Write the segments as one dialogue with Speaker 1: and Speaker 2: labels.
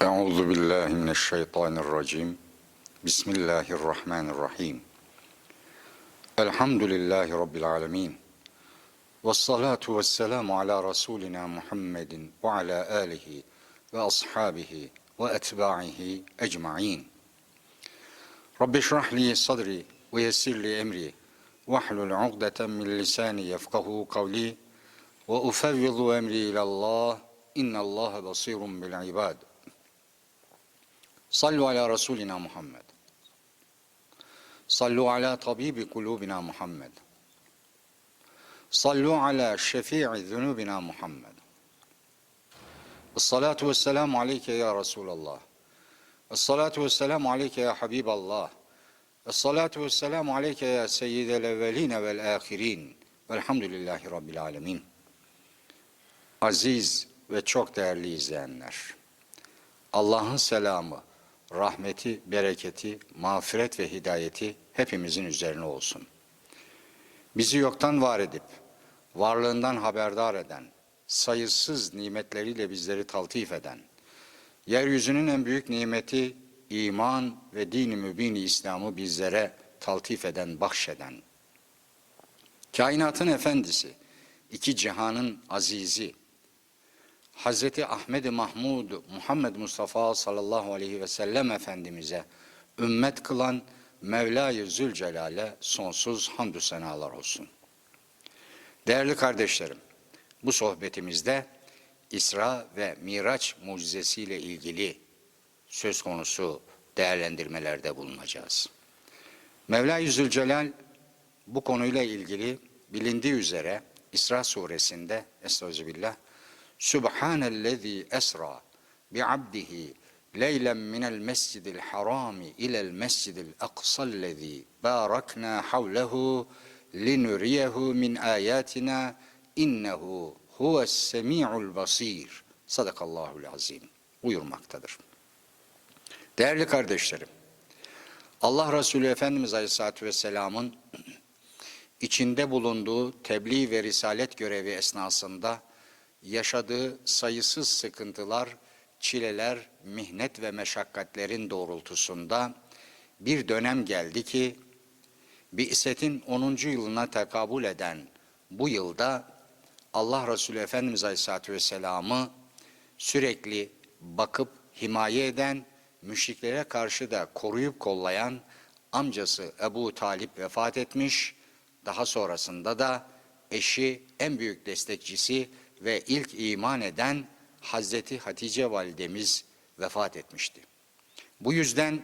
Speaker 1: Euzu billahi mineşşeytanirracim. Bismillahirrahmanirrahim. Elhamdülillahi rabbil alamin. Ves salatu vesselamu ala rasulina Muhammedin ve ala alihi ve ashabihi ve etba'ihi ecmaîn. Rabbi şrah li sadri ve yessir li emri ve hlul ukdeten min lisani yefkahu kavli ve ufevvidu emri ilallah innallaha basirun bil ibad. Sallu ala Resulina Muhammed. Sallu ala tabibi kulubina Muhammed. Sallu ala şefii zunubina Muhammed. Esselatu vesselamu aleyke ya Resulallah. Esselatu vesselamu aleyke ya Habiballah. Esselatu vesselamu aleyke ya seyyidel evveline vel ahirin. Velhamdülillahi Rabbil alemin. Aziz ve çok değerli izleyenler. Allah'ın selamı, rahmeti, bereketi, mağfiret ve hidayeti hepimizin üzerine olsun. Bizi yoktan var edip, varlığından haberdar eden, sayısız nimetleriyle bizleri taltif eden, yeryüzünün en büyük nimeti iman ve dini mübin İslam'ı bizlere taltif eden, bahşeden, kainatın efendisi, iki cihanın azizi, Hazreti Ahmed Mahmud Muhammed Mustafa sallallahu aleyhi ve sellem Efendimiz'e ümmet kılan Mevla-i Zülcelal'e sonsuz hamdü senalar olsun. Değerli kardeşlerim, bu sohbetimizde İsra ve Miraç mucizesiyle ilgili söz konusu değerlendirmelerde bulunacağız. Mevla-i Zülcelal bu konuyla ilgili bilindiği üzere İsra suresinde Estağfirullah Subhanellezi esra bi'abdihi leylen minel mescidil harami ilel mescidil aksallezi barakna havlehu linuriyehu min ayatina innehu huves semi'ul basir. Sadakallahul azim. Buyurmaktadır. Değerli kardeşlerim, Allah Resulü Efendimiz Aleyhisselatü Vesselam'ın içinde bulunduğu tebliğ ve risalet görevi esnasında yaşadığı sayısız sıkıntılar, çileler, mihnet ve meşakkatlerin doğrultusunda bir dönem geldi ki Bi'set'in 10. yılına tekabül eden bu yılda Allah Resulü Efendimiz Aleyhisselatü Vesselam'ı sürekli bakıp himaye eden, müşriklere karşı da koruyup kollayan amcası Ebu Talip vefat etmiş. Daha sonrasında da eşi en büyük destekçisi ve ilk iman eden Hazreti Hatice validemiz vefat etmişti. Bu yüzden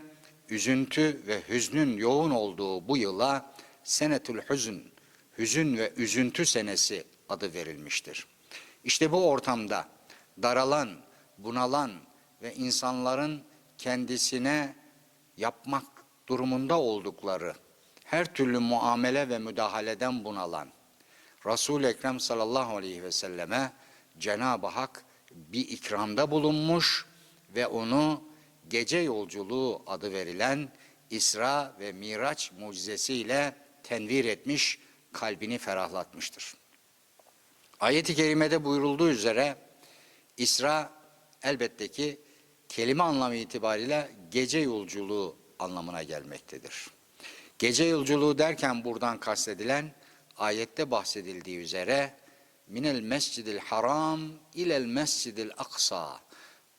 Speaker 1: üzüntü ve hüznün yoğun olduğu bu yıla Senetül Hüzün, hüzün ve üzüntü senesi adı verilmiştir. İşte bu ortamda daralan, bunalan ve insanların kendisine yapmak durumunda oldukları her türlü muamele ve müdahaleden bunalan Resul-i Ekrem sallallahu aleyhi ve selleme Cenab-ı Hak bir ikramda bulunmuş ve onu gece yolculuğu adı verilen İsra ve Miraç mucizesiyle tenvir etmiş, kalbini ferahlatmıştır. Ayet-i kerimede buyurulduğu üzere İsra elbette ki kelime anlamı itibariyle gece yolculuğu anlamına gelmektedir. Gece yolculuğu derken buradan kastedilen ayette bahsedildiği üzere minel mescidil haram ilel mescidil aksa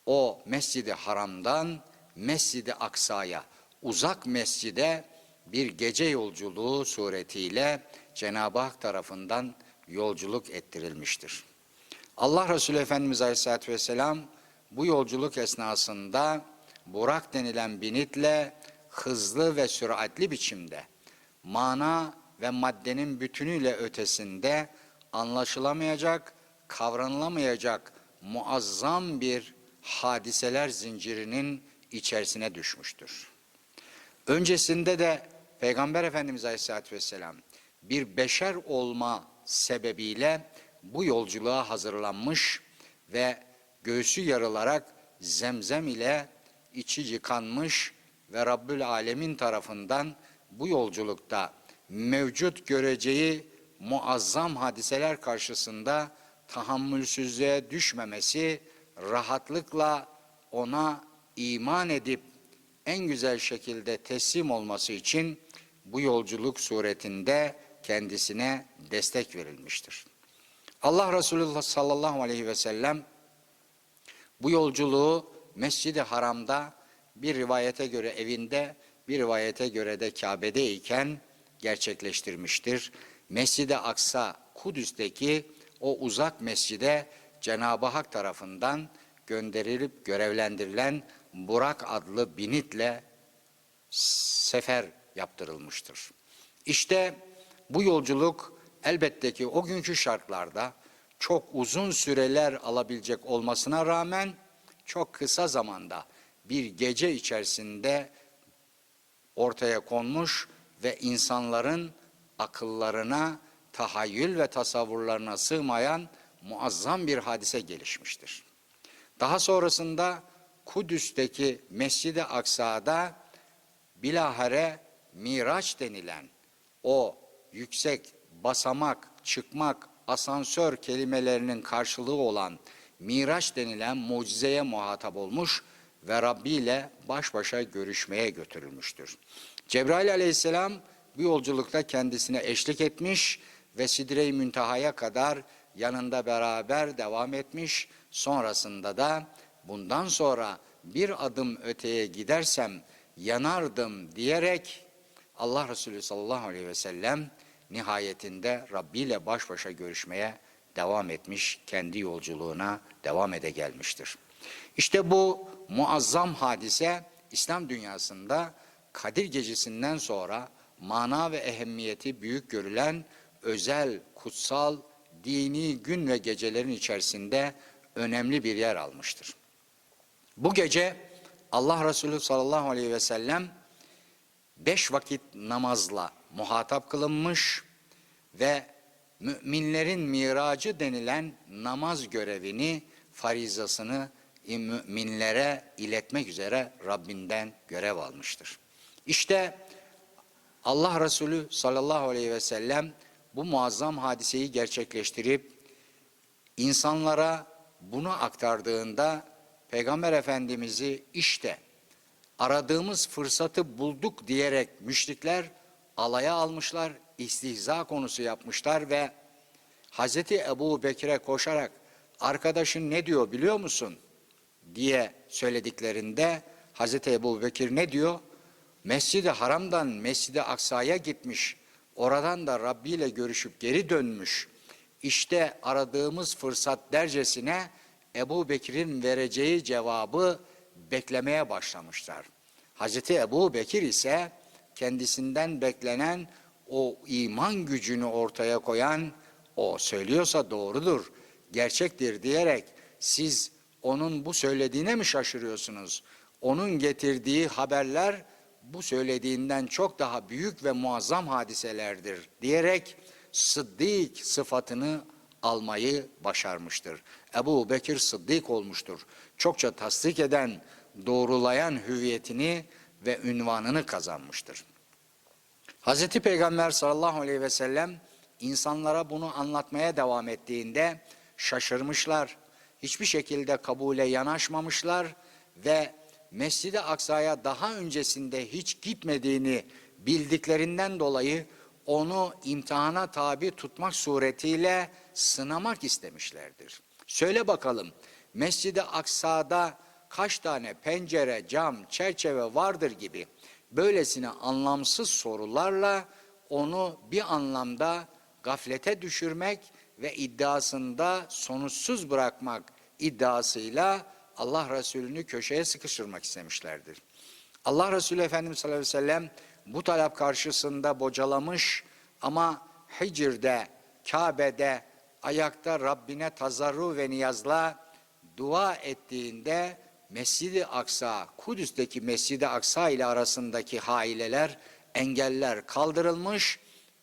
Speaker 1: o mescidi haramdan mescidi aksaya uzak mescide bir gece yolculuğu suretiyle Cenab-ı Hak tarafından yolculuk ettirilmiştir. Allah Resulü Efendimiz Aleyhisselatü Vesselam bu yolculuk esnasında Burak denilen binitle hızlı ve süratli biçimde mana ve maddenin bütünüyle ötesinde anlaşılamayacak, kavranılamayacak muazzam bir hadiseler zincirinin içerisine düşmüştür. Öncesinde de Peygamber Efendimiz Aleyhisselatü Vesselam bir beşer olma sebebiyle bu yolculuğa hazırlanmış ve göğsü yarılarak zemzem ile içi yıkanmış ve Rabbül Alemin tarafından bu yolculukta mevcut göreceği muazzam hadiseler karşısında tahammülsüzlüğe düşmemesi, rahatlıkla ona iman edip en güzel şekilde teslim olması için bu yolculuk suretinde kendisine destek verilmiştir. Allah Resulü sallallahu aleyhi ve sellem bu yolculuğu Mescid-i Haram'da bir rivayete göre evinde, bir rivayete göre de Kabe'de iken gerçekleştirmiştir. Mescid-i Aksa Kudüs'teki o uzak mescide Cenab-ı Hak tarafından gönderilip görevlendirilen Burak adlı binitle sefer yaptırılmıştır. İşte bu yolculuk elbette ki o günkü şartlarda çok uzun süreler alabilecek olmasına rağmen çok kısa zamanda bir gece içerisinde ortaya konmuş ve insanların akıllarına, tahayyül ve tasavvurlarına sığmayan muazzam bir hadise gelişmiştir. Daha sonrasında Kudüs'teki Mescid-i Aksa'da bilahare Miraç denilen o yüksek basamak, çıkmak, asansör kelimelerinin karşılığı olan Miraç denilen mucizeye muhatap olmuş ve Rabbi ile baş başa görüşmeye götürülmüştür. Cebrail aleyhisselam bu yolculukta kendisine eşlik etmiş ve Sidre-i Münteha'ya kadar yanında beraber devam etmiş. Sonrasında da bundan sonra bir adım öteye gidersem yanardım diyerek Allah Resulü sallallahu aleyhi ve sellem nihayetinde Rabbi ile baş başa görüşmeye devam etmiş, kendi yolculuğuna devam ede gelmiştir. İşte bu muazzam hadise İslam dünyasında Kadir Gecesi'nden sonra mana ve ehemmiyeti büyük görülen özel, kutsal, dini gün ve gecelerin içerisinde önemli bir yer almıştır. Bu gece Allah Resulü sallallahu aleyhi ve sellem beş vakit namazla muhatap kılınmış ve müminlerin miracı denilen namaz görevini, farizasını müminlere iletmek üzere Rabbinden görev almıştır. İşte Allah Resulü sallallahu aleyhi ve sellem bu muazzam hadiseyi gerçekleştirip insanlara bunu aktardığında Peygamber Efendimiz'i işte aradığımız fırsatı bulduk diyerek müşrikler alaya almışlar, istihza konusu yapmışlar ve Hazreti Ebu Bekir'e koşarak arkadaşın ne diyor biliyor musun? diye söylediklerinde Hazreti Ebu Bekir ne diyor? Mescid-i Haram'dan Mescid-i Aksa'ya gitmiş, oradan da Rabbi ile görüşüp geri dönmüş. İşte aradığımız fırsat dercesine Ebu Bekir'in vereceği cevabı beklemeye başlamışlar. Hazreti Ebu Bekir ise kendisinden beklenen o iman gücünü ortaya koyan, o söylüyorsa doğrudur, gerçektir diyerek siz onun bu söylediğine mi şaşırıyorsunuz? Onun getirdiği haberler bu söylediğinden çok daha büyük ve muazzam hadiselerdir diyerek Sıddık sıfatını almayı başarmıştır. Ebu Bekir Sıddık olmuştur. Çokça tasdik eden, doğrulayan hüviyetini ve ünvanını kazanmıştır. Hazreti Peygamber sallallahu aleyhi ve sellem insanlara bunu anlatmaya devam ettiğinde şaşırmışlar. Hiçbir şekilde kabule yanaşmamışlar ve Mescid-i Aksa'ya daha öncesinde hiç gitmediğini bildiklerinden dolayı onu imtihana tabi tutmak suretiyle sınamak istemişlerdir. Söyle bakalım Mescid-i Aksa'da kaç tane pencere, cam, çerçeve vardır gibi böylesine anlamsız sorularla onu bir anlamda gaflete düşürmek ve iddiasında sonuçsuz bırakmak iddiasıyla Allah Resulü'nü köşeye sıkıştırmak istemişlerdir. Allah Resulü Efendimiz sallallahu aleyhi ve sellem bu talep karşısında bocalamış ama Hicr'de, Kabe'de ayakta Rabbine tazarru ve niyazla dua ettiğinde Mescid-i Aksa, Kudüs'teki Mescid-i Aksa ile arasındaki haileler, engeller kaldırılmış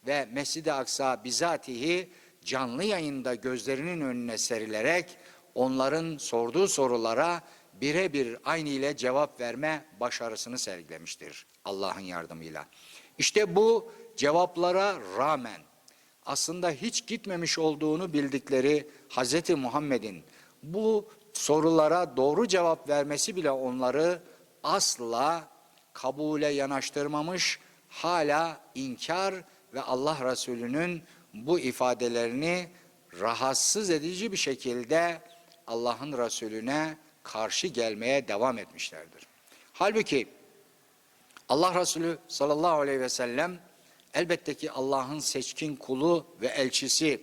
Speaker 1: ve Mescid-i Aksa bizatihi canlı yayında gözlerinin önüne serilerek onların sorduğu sorulara birebir aynı ile cevap verme başarısını sergilemiştir Allah'ın yardımıyla. İşte bu cevaplara rağmen aslında hiç gitmemiş olduğunu bildikleri Hz. Muhammed'in bu sorulara doğru cevap vermesi bile onları asla kabule yanaştırmamış, hala inkar ve Allah Resulü'nün bu ifadelerini rahatsız edici bir şekilde Allah'ın Resulüne karşı gelmeye devam etmişlerdir. Halbuki Allah Resulü sallallahu aleyhi ve sellem elbette ki Allah'ın seçkin kulu ve elçisi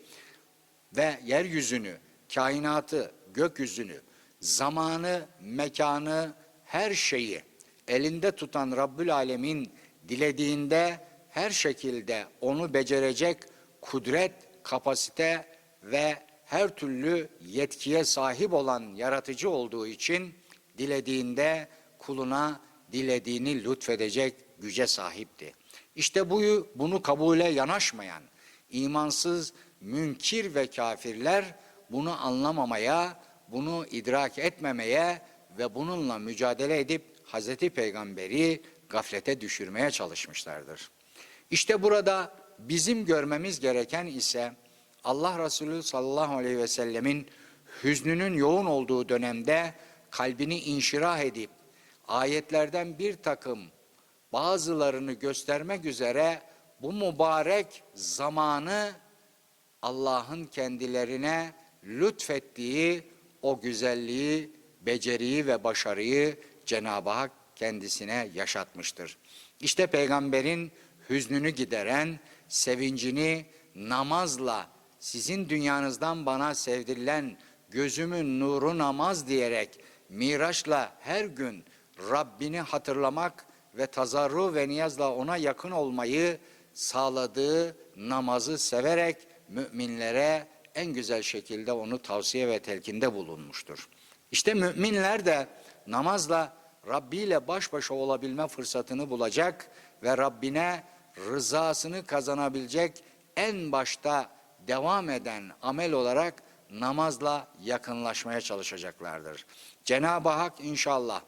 Speaker 1: ve yeryüzünü, kainatı, gökyüzünü, zamanı, mekanı, her şeyi elinde tutan Rabbül Alemin dilediğinde her şekilde onu becerecek kudret, kapasite ve her türlü yetkiye sahip olan yaratıcı olduğu için dilediğinde kuluna dilediğini lütfedecek güce sahipti. İşte bu bunu kabule yanaşmayan imansız, münkir ve kafirler bunu anlamamaya, bunu idrak etmemeye ve bununla mücadele edip Hazreti Peygamberi gaflete düşürmeye çalışmışlardır. İşte burada bizim görmemiz gereken ise Allah Resulü sallallahu aleyhi ve sellemin hüznünün yoğun olduğu dönemde kalbini inşirah edip ayetlerden bir takım bazılarını göstermek üzere bu mübarek zamanı Allah'ın kendilerine lütfettiği o güzelliği, beceriyi ve başarıyı Cenab-ı Hak kendisine yaşatmıştır. İşte peygamberin hüznünü gideren, sevincini namazla, sizin dünyanızdan bana sevdirilen gözümün nuru namaz diyerek Miraç'la her gün Rabbini hatırlamak ve tazarru ve niyazla ona yakın olmayı sağladığı namazı severek müminlere en güzel şekilde onu tavsiye ve telkinde bulunmuştur. İşte müminler de namazla Rabbi ile baş başa olabilme fırsatını bulacak ve Rabbine rızasını kazanabilecek en başta devam eden amel olarak namazla yakınlaşmaya çalışacaklardır. Cenab-ı Hak inşallah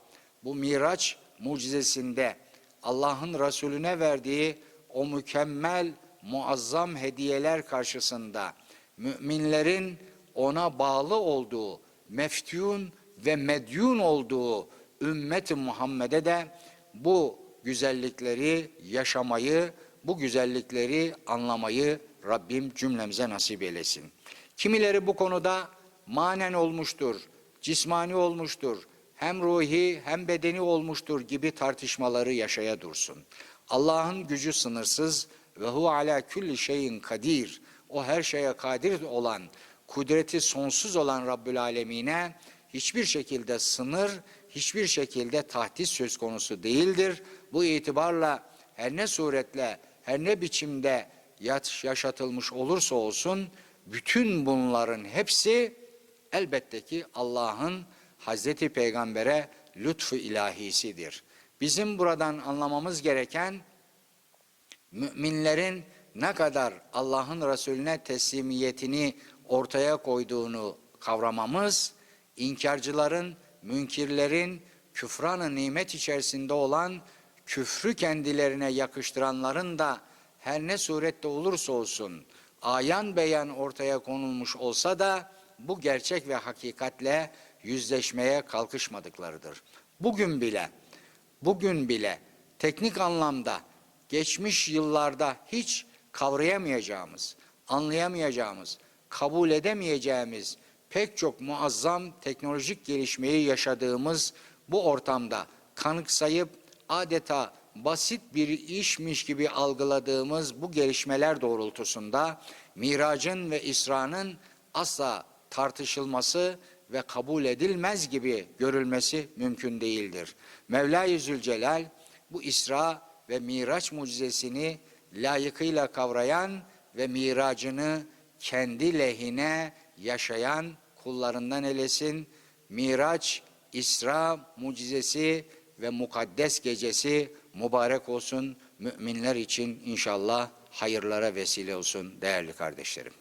Speaker 1: bu Miraç mucizesinde Allah'ın Resulüne verdiği o mükemmel muazzam hediyeler karşısında müminlerin ona bağlı olduğu, meftun ve medyun olduğu ümmet-i Muhammed'e de bu güzellikleri yaşamayı, bu güzellikleri anlamayı Rabbim cümlemize nasip eylesin. Kimileri bu konuda manen olmuştur, cismani olmuştur, hem ruhi hem bedeni olmuştur gibi tartışmaları yaşaya dursun. Allah'ın gücü sınırsız ve hu ala külli şeyin kadir. O her şeye kadir olan, kudreti sonsuz olan Rabbül Alemine hiçbir şekilde sınır, hiçbir şekilde tahdis söz konusu değildir. Bu itibarla her ne suretle, her ne biçimde yaşatılmış olursa olsun bütün bunların hepsi elbette ki Allah'ın Hazreti Peygamber'e lütfu ilahisidir. Bizim buradan anlamamız gereken müminlerin ne kadar Allah'ın Resulüne teslimiyetini ortaya koyduğunu kavramamız, inkarcıların, münkirlerin, küfranı nimet içerisinde olan küfrü kendilerine yakıştıranların da her ne surette olursa olsun ayan beyan ortaya konulmuş olsa da bu gerçek ve hakikatle yüzleşmeye kalkışmadıklarıdır. Bugün bile, bugün bile teknik anlamda geçmiş yıllarda hiç kavrayamayacağımız, anlayamayacağımız, kabul edemeyeceğimiz pek çok muazzam teknolojik gelişmeyi yaşadığımız bu ortamda kanıksayıp adeta basit bir işmiş gibi algıladığımız bu gelişmeler doğrultusunda miracın ve İsra'nın asla tartışılması ve kabul edilmez gibi görülmesi mümkün değildir. Mevla-i Zülcelal bu İsra ve Miraç mucizesini layıkıyla kavrayan ve miracını kendi lehine yaşayan kullarından elesin. Miraç, İsra mucizesi ve mukaddes gecesi mübarek olsun. Müminler için inşallah hayırlara vesile olsun değerli kardeşlerim.